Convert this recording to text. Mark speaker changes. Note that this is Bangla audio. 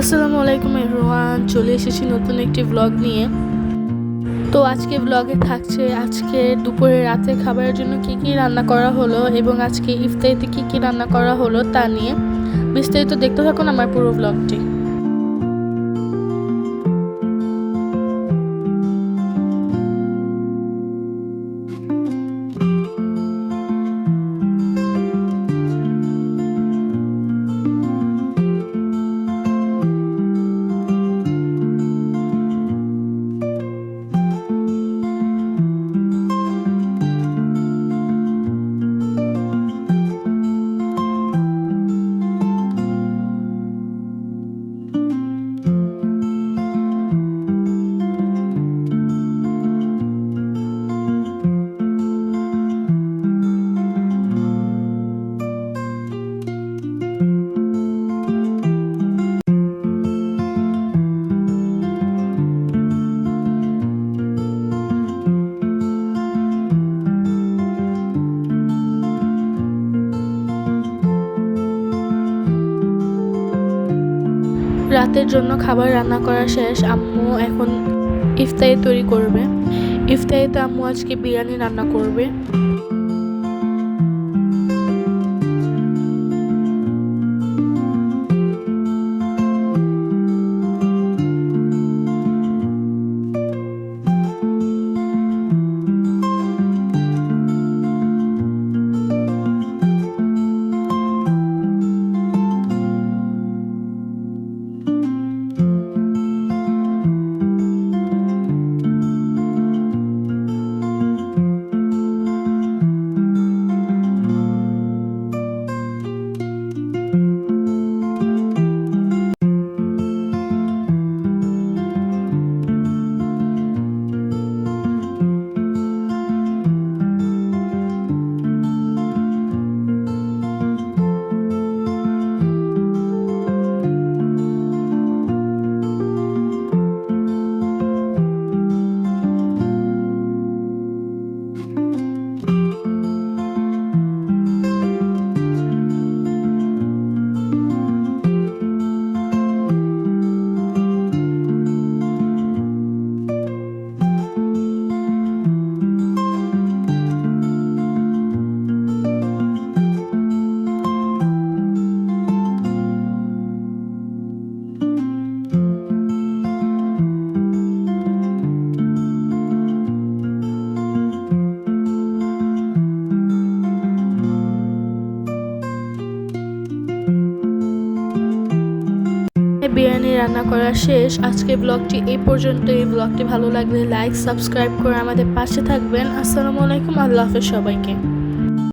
Speaker 1: আসসালামু আলাইকুম এভরিওয়ান চলে এসেছি নতুন একটি ব্লগ নিয়ে। তো আজকে ব্লগে থাকছে আজকে দুপুরে রাতে খাবারের জন্য কি কি রান্না করা হলো এবং আজকে ইফতারিতে কি কি রান্না করা হলো তা নিয়ে। বিস্তারিত দেখতে থাকুন আমার পুরো ব্লগটি রাতের জন্য খাবার রান্না করা শেষ, আম্মু এখন ইফতারি তৈরি করবে। ইফতারিতে আম্মু আজকে বিরিয়ানি রান্না করবে। বিরিয়ানি রান্না করা শেষ। আজকে ব্লগটি এই পর্যন্ত এই ব্লগটি ভালো লাগলে লাইক সাবস্ক্রাইব করে আমাদের পাশে থাকবেন। আসসালামু আলাইকুম। আল্লাহ হাফেজ সবাইকে।